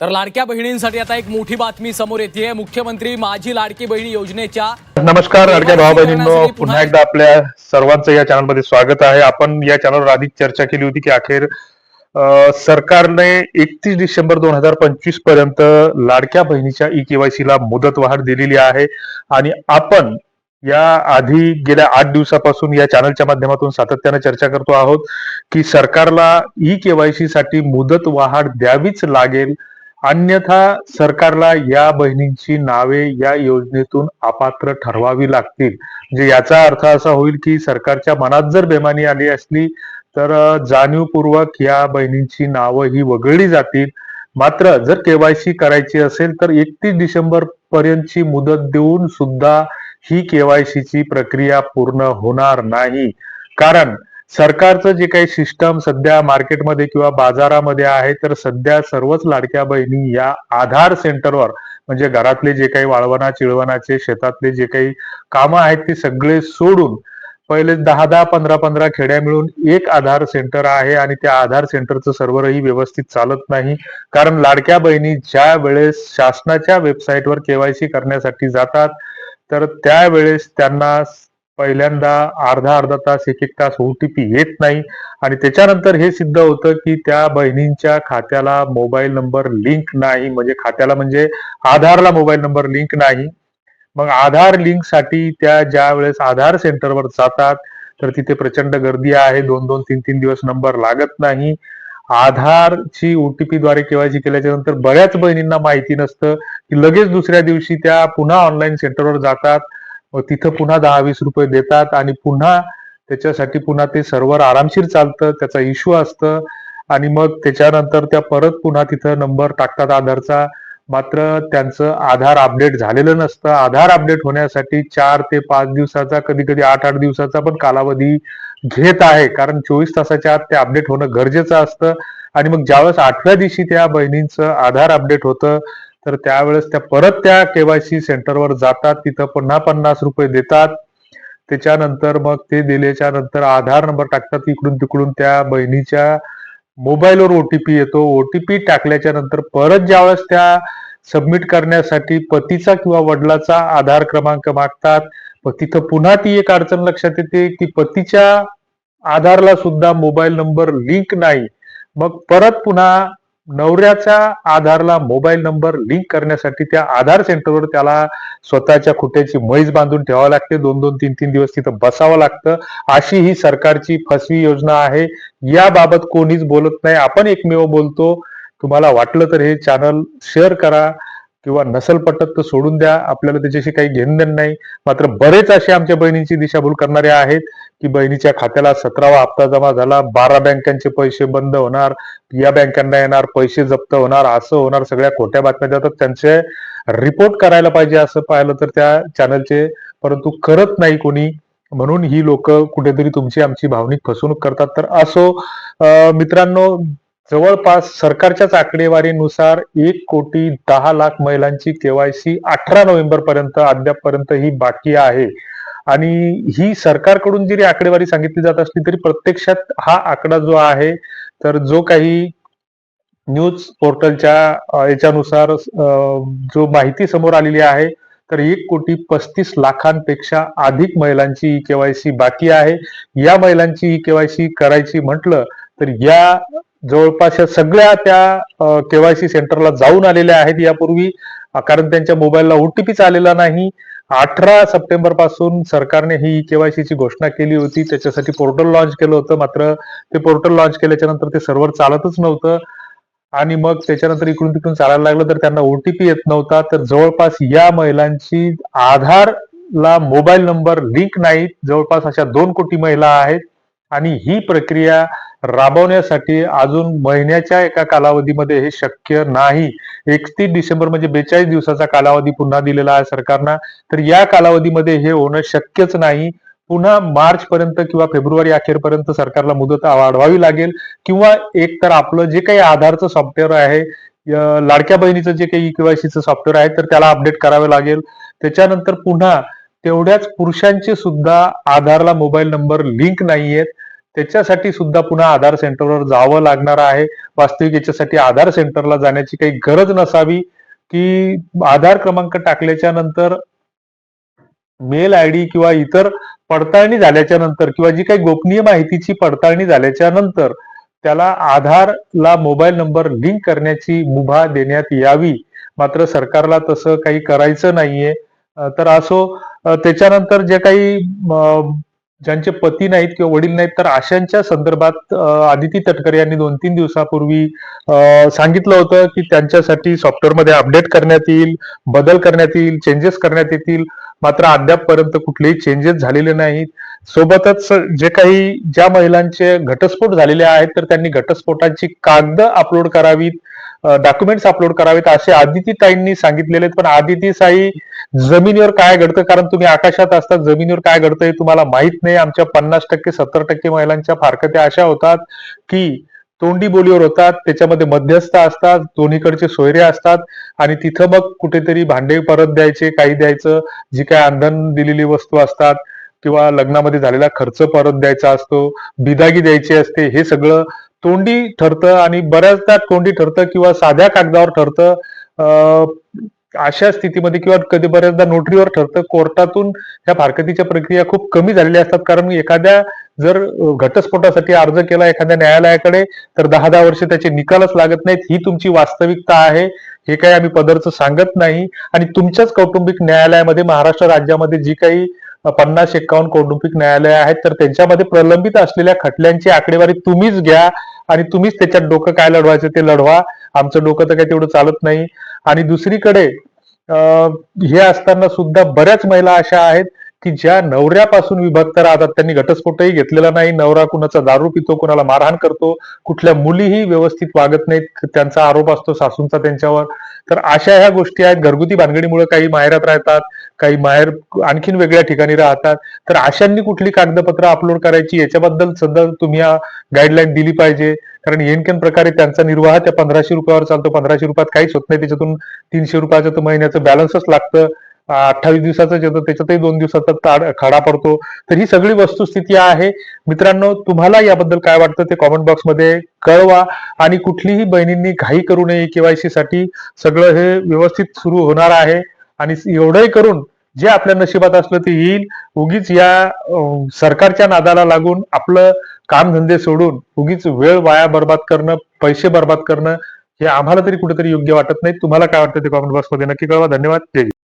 तर लाडक्या बहिणींसाठी आता एक मोठी बातमी समोर येते. मुख्यमंत्री माझी लाडकी बहिणी योजनेच्या नमस्कार लाडक्या भाऊ बहिणींनो पुन्हा एकदा आपल्या सर्वांचं या चॅनलमध्ये स्वागत आहे. आपण या चॅनलवर आधीच चर्चा केली होती की अखेर सरकारने एकतीस डिसेंबर दोन हजार पंचवीसपर्यंत लाडक्या बहिणीच्या ई केवायसी ला मुदतवाढ दिलेली आहे. आणि आपण या आधी गेल्या आठ दिवसापासून या चॅनलच्या माध्यमातून सातत्याने चर्चा करतो आहोत की सरकारला ई केवायसी साठी मुदत वाढ द्यावीच लागेल अन्यथा सरकारला या बहिणींची नावे या योजनेतून अपात्र ठरवावी लागतील. म्हणजे याचा अर्थ असा होईल की सरकारच्या मनात जर बेमानी आली असली तर जाणीवपूर्वक या बहिणींची नावं ही वगळली जातील. मात्र जर केवायसी करायची असेल तर एकतीस डिसेंबर पर्यंतची मुदत देऊन सुद्धा ही केवायसीची प्रक्रिया पूर्ण होणार नाही. कारण सरकारचं जे काही सिस्टम सध्या मार्केटमध्ये किंवा बाजारामध्ये आहे तर सध्या सर्वच लाडक्या बहिणी या आधार सेंटरवर म्हणजे घरातले जे काही वाळवणा चिळवणाचे शेतातले जे काही कामं आहेत ते सगळे सोडून पहिले दहा दहा पंधरा पंधरा खेड्या मिळून एक आधार सेंटर आहे आणि त्या आधार सेंटरचं सर्व्हरही व्यवस्थित चालत नाही. कारण लाडक्या बहिणी ज्या वेळेस शासनाच्या वेबसाईटवर केवायसी करण्यासाठी जातात तर त्यावेळेस त्यांना पहिल्यांदा अर्धा अर्धा तास एक एक तास ओटीपी येत नाही. आणि त्याच्यानंतर हे सिद्ध होतं की त्या बहिणींच्या खात्याला मोबाईल नंबर लिंक नाही. म्हणजे खात्याला म्हणजे आधारला मोबाईल नंबर लिंक नाही. मग आधार लिंकसाठी त्या ज्या वेळेस आधार सेंटरवर जातात तर तिथे प्रचंड गर्दी आहे. दोन दोन तीन तीन दिवस नंबर लागत नाही. आधारची ओटीपी द्वारे केवायसी केल्याच्यानंतर बऱ्याच बहिणींना माहिती नसतं की लगेच दुसऱ्या दिवशी त्या पुन्हा ऑनलाईन सेंटरवर जातात. तिथं पुन्हा दहा वीस रुपये देतात आणि पुन्हा त्याच्यासाठी पुन्हा ते सर्व्हर आरामशीर चालतं त्याचा इश्यू असतं. आणि मग त्याच्यानंतर त्या परत पुन्हा तिथं नंबर टाकतात आधारचा. मात्र त्यांचं आधार अपडेट झालेलं नसतं. आधार अपडेट होण्यासाठी चार ते पाच दिवसाचा कधी कधी आठ आठ दिवसाचा पण कालावधी घेत आहे. कारण चोवीस तासाच्या आत ते अपडेट होणं गरजेचं असतं. आणि मग ज्यावेळेस आठव्या दिवशी त्या बहिणींचं आधार अपडेट होतं तर त्यावेळेस त्या परत त्या केवायसी सेंटरवर जातात तिथं पुन्हा पन्नास रुपये देतात. त्याच्यानंतर मग ते दिल्याच्या नंतर आधार नंबर टाकतात इकडून तिकडून त्या बहिणीच्या मोबाईलवर ओटीपी येतो. ओटीपी टाकल्याच्या नंतर परत ज्यावेळेस त्या सबमिट करण्यासाठी पतीचा किंवा वडिलाचा आधार क्रमांक मागतात मग तिथं पुन्हा ती एक अडचण लक्षात येते की पतीच्या आधारला सुद्धा मोबाईल नंबर लिंक नाही. मग परत पुन्हा नवऱ्याच्या आधारला मोबाईल नंबर लिंक करण्यासाठी त्या आधार सेंटरवर त्याला स्वतःच्या खुट्याची म्हैस बांधून ठेवावं लागते. दोन दोन तीन तीन दिवस तिथं बसावं लागतं. अशी ही सरकारची फसवी योजना आहे. याबाबत कोणीच बोलत नाही. आपण एकमेव बोलतो. तुम्हाला वाटलं तर हे चॅनल शेअर करा. किंवा नसल पटत तर सोडून द्या. आपल्याला त्याच्याशी काही घेणं देणं नाही. मात्र बरेच असे आमच्या बहिणींची दिशाभूल करणारे आहेत की बहिणीच्या खात्याला सतरावा हप्ता जमा झाला. बारा बँकांचे पैसे बंद होणार. या बँकांना येणार पैसे जप्त होणार. असं होणार. सगळ्या खोट्या बातम्या देतात त्यांचे रिपोर्ट करायला पाहिजे असं पाहिलं तर त्या चॅनलचे परंतु करत नाही कोणी. म्हणून ही लोक कुठेतरी तुमची आमची भावनिक फसवणूक करतात. तर असो मित्रांनो जवळपास सरकारच्याच आकडेवारीनुसार एक कोटी दहा लाख महिलांची केवायसी अठरा नोव्हेंबर पर्यंत अद्यापपर्यंत ही बाकी आहे. आणि ही सरकारकडून जरी आकडेवारी सांगितली जात असली तरी प्रत्यक्षात हा आकडा जो आहे तर जो काही न्यूज पोर्टलच्या याच्यानुसार जो माहिती समोर आलेली आहे तर एक कोटी पस्तीस लाखांपेक्षा अधिक महिलांची ई केवायसी बाकी आहे. या महिलांची ई केवायसी करायची म्हटलं तर या जवळपास या सगळ्या त्या केवायसी सेंटरला जाऊन आलेल्या आहेत. यापूर्वी कारण त्यांच्या मोबाईलला ओटीपीच आलेला नाही. अठरा सप्टेंबरपासून सरकारने ही केवायसी ची घोषणा केली होती. त्याच्यासाठी पोर्टल लॉन्च केलं होतं. मात्र ते पोर्टल लॉन्च केल्याच्यानंतर ते सर्व्हर चालतच नव्हतं. आणि मग त्याच्यानंतर इकडून तिकडून चालायला लागलं. तर त्यांना ओटीपी येत नव्हता. तर जवळपास या महिलांची आधारला मोबाईल नंबर लिंक नाहीत. जवळपास अशा दोन कोटी महिला आहेत. आणि ही प्रक्रिया राबवण्यासाठी अजून महिन्याच्या एका कालावधीमध्ये हे शक्य नाही. एकतीस डिसेंबर म्हणजे बेचाळीस दिवसाचा कालावधी पुन्हा दिलेला आहे सरकारनं. तर या कालावधीमध्ये हे होणं शक्यच नाही. पुन्हा मार्च पर्यंत किंवा फेब्रुवारी अखेरपर्यंत सरकारला मुदत वाढवावी लागेल. किंवा एक तर आपलं जे काही आधारचं सॉफ्टवेअर आहे लाडक्या बहिणीचं जे काही केवायसीचं सॉफ्टवेअर आहे तर त्याला अपडेट करावे लागेल. त्याच्यानंतर पुन्हा तेवढ्याच पुरुषांचे सुद्धा आधारला मोबाईल नंबर लिंक नाहीयेत. त्याच्यासाठी सुद्धा पुन्हा आधार सेंटरवर जावं लागणार आहे. वास्तविक याच्यासाठी आधार सेंटरला जाण्याची काही गरज नसावी की आधार क्रमांक टाकल्याच्या नंतर मेल आय डी किंवा इतर पडताळणी झाल्याच्यानंतर किंवा जी काही गोपनीय माहितीची पडताळणी झाल्याच्यानंतर त्याला आधारला मोबाईल नंबर लिंक करण्याची मुभा देण्यात यावी. मात्र सरकारला तसं काही करायचं नाहीये. तर असो त्याच्यानंतर जे काही ज्यांचे पती नाहीत किंवा वडील नाहीत तर अशांच्या संदर्भात आदिती तटकरे यांनी दोन तीन दिवसापूर्वी सांगितलं होतं की त्यांच्यासाठी सॉफ्टवेअरमध्ये अपडेट करण्यात येईल बदल करण्यात येईल चेंजेस करण्यात येतील. मात्र अद्यापपर्यंत कुठलेही चेंजेस झालेले नाहीत. सोबतच जे काही ज्या महिलांचे घटस्फोट झालेले आहेत तर त्यांनी घटस्फोटांची कागद अपलोड करावीत. डॉक्युमेंट्स अपलोड करावेत असे आदिती ताईंनी सांगितलेले आहेत. पण आदिती साई जमिनीवर काय घडतं? कारण तुम्ही आकाशात असतात जमिनीवर काय घडतं हे तुम्हाला माहीत नाही. आमच्या पन्नास टक्के सत्तर टक्के महिलांच्या फारकत्या अशा होतात की तोंडी बोलीवर होतात त्याच्यामध्ये मध्यस्थ असतात दोन्हीकडचे सोयरे असतात आणि तिथं मग कुठेतरी भांडे परत द्यायचे काही द्यायचं जी काय अंधन दिलेली वस्तू असतात. किंवा लग्नामध्ये झालेला खर्च परत द्यायचा असतो बिदागी द्यायची असते हे सगळं तोंडी ठरतं आणि बऱ्याचदा तोंडी ठरतं किंवा साध्या कागदावर ठरतं अशा स्थितीमध्ये किंवा कधी बऱ्याचदा नोटरीवर ठरतं कोर्टातून ह्या फारकतीच्या प्रक्रिया खूप कमी झालेल्या असतात. कारण एखाद्या जर घटस्फोटासाठी अर्ज केला एखाद्या न्यायालयाकडे तर दहा दहा वर्ष त्याचे निकालच लागत नाहीत. ही तुमची वास्तविकता आहे. हे काही आम्ही पदरचं सांगत नाही. आणि तुमच्याच कौटुंबिक न्यायालयामध्ये महाराष्ट्र राज्यामध्ये जी काही पन्नास एक्कावन्न कौटुंबिक न्यायालय आहेत तर त्यांच्यामध्ये प्रलंबित असलेल्या खटल्यांची आकडेवारी तुम्हीच घ्या आणि तुम्हीच त्याच्यात डोकं काय लढवायचं ते लढवा. आमचं डोकं तर काही तेवढं चालत नाही. आणि दुसरीकडे हे असताना सुद्धा बऱ्याच महिला अशा आहेत की ज्या नवऱ्यापासून विभक्त राहतात. त्यांनी घटस्फोटही घेतलेला नाही. नवरा कुणाचा दारू पितो कुणाला मारहाण करतो कुठल्या मुलीही व्यवस्थित वागत नाहीत. त्यांचा आरोप असतो सासूंचा त्यांच्यावर. तर अशा ह्या गोष्टी आहेत. घरगुती भानगडीमुळे काही माहेरात राहतात. काही माहेर आणखीन वेगळ्या ठिकाणी राहतात. तर अशांनी कुठली कागदपत्र अपलोड करायची? याच्याबद्दल सुद्धा तुम्ही गाईडलाईन दिली पाहिजे. कारण येणकेन प्रकारे त्यांचा निर्वाह त्या पंधराशे रुपयावर चालतो. पंधराशे रुपयात काहीच होत नाही. त्याच्यातून तीनशे रुपयाचं तर महिन्याचं बॅलन्सच लागतं. अठ्ठावीस दिवसाचं येतं त्याच्यातही दोन दिवसाचा ताड खडा पडतो. तर ही सगळी वस्तुस्थिती आहे. मित्रांनो तुम्हाला याबद्दल काय वाटतं ते कॉमेंट बॉक्समध्ये कळवा. आणि कुठलीही बहिणींनी घाई करू नये केवायसी साठी सगळं हे व्यवस्थित सुरू होणार आहे. आणि एवढंही करून जे आपल्या नशिबात असलं ते येईल. उगीच या सरकारच्या नादाला लागून आपलं कामधंदे सोडून उगीच वेळ वाया बर्बाद करणं पैसे बर्बाद करणं हे आम्हाला तरी कुठेतरी योग्य वाटत नाही. तुम्हाला काय वाटतं ते कॉमेंट बॉक्समध्ये नक्की कळवा. धन्यवाद. जय